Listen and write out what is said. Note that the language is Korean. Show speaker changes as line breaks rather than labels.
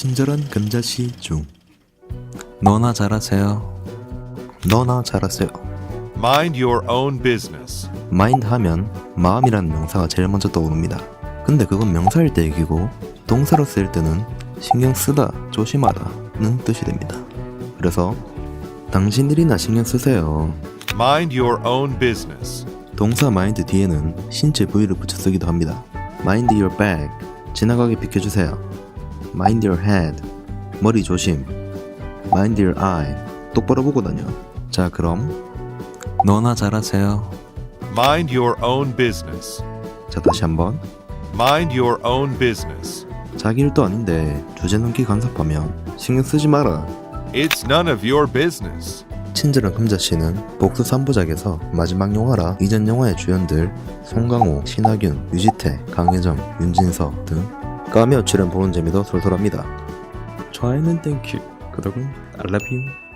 친절한 금자씨 중
너나 잘하세요.
너나 잘하세요
Mind your own business.
마인드 하면 마음이라는 명사가 제일 먼저 떠오릅니다 근데 그건 명사일 때 얘기고 동사로 쓰일 때는 신경 쓰다 조심하다는 뜻이 됩니다 그래서 당신들이나 신경 쓰세요
Mind your own business.
동사 마인드 뒤에는 신체 부위를 붙여 쓰기도 합니다. Mind your back. 지나가게 비켜주세요. Mind your head. 머리 조심. Mind your eye. 똑바로 보고 다녀. 자, 그럼
너나 잘하세요.
Mind your own business.
자 다시 한번.
Mind your own business.
자기 일도 아닌데 주제 넘기 간섭하면 신경 쓰지 마라.
It's none of your business.
친절한 금자씨는 복수 3부작에서 마지막 영화라 이전 영화의 주연들 송강호, 신하균, 유지태, 강혜정, 윤진서 등 까메오 출연 보는 재미도 솔솔합니다. 좋아요는 땡큐, love you.